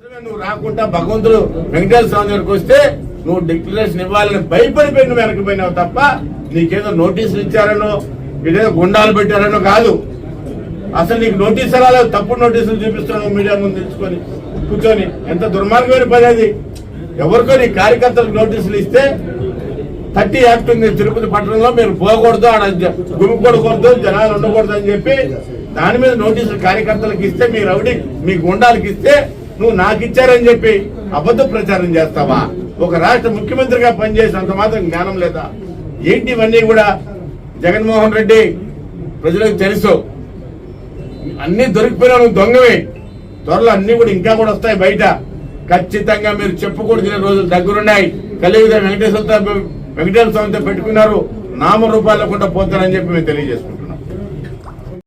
నువ్వు రాకుండా భగవంతుడు వెంకటేశ్వర స్వామి దగ్గరికి వస్తే నువ్వు డిక్లరేషన్ ఇవ్వాలని భయపడిపోయి నువ్వు వెనకపోయినావు తప్ప నీకేదో నోటీసులు ఇచ్చారనో ఇదేదో గుండాలు పెట్టారనో కాదు. అసలు నీకు నోటీస్ రాలేదు తప్పుడు నోటీసులు చూపిస్తున్నావు మీడియా ముందు తెలుసుకొని కూర్చొని. ఎంత దుర్మార్గమైన పని అది. ఎవరికో నీ కార్యకర్తలకు నోటీసులు ఇస్తే థర్టీ యాక్ట్ ఉంది తిరుపతి పట్టణంలో మీరు పోకూడదు ఆడ గుమికూడకూడదు జనాలు ఉండకూడదు అని చెప్పి దాని మీద నోటీసులు కార్యకర్తలకు ఇస్తే మీ రౌడీ మీ గుండాలకు ఇస్తే నువ్వు నాకు ఇచ్చారని చెప్పి అబద్ధ ప్రచారం చేస్తావా? ఒక రాష్ట్ర ముఖ్యమంత్రిగా పనిచేసినంత మాత్రం జ్ఞానం లేదా? ఏంటి ఇవన్నీ కూడా జగన్మోహన్ రెడ్డి ప్రజలకు తెలుసు. అన్ని దొరికిపోయినా నువ్వు దొంగవే. త్వరలో అన్ని కూడా ఇంకా కూడా వస్తాయి బయట. ఖచ్చితంగా మీరు చెప్పుకూడచిన రోజులు దగ్గరున్నాయి. కలియుగ వెంకటేశ్వర వెంకటేశ్వర స్వామితో పెట్టుకున్నారు. నామ కూడా పోతారని చెప్పి మేము తెలియజేసుకుంటాం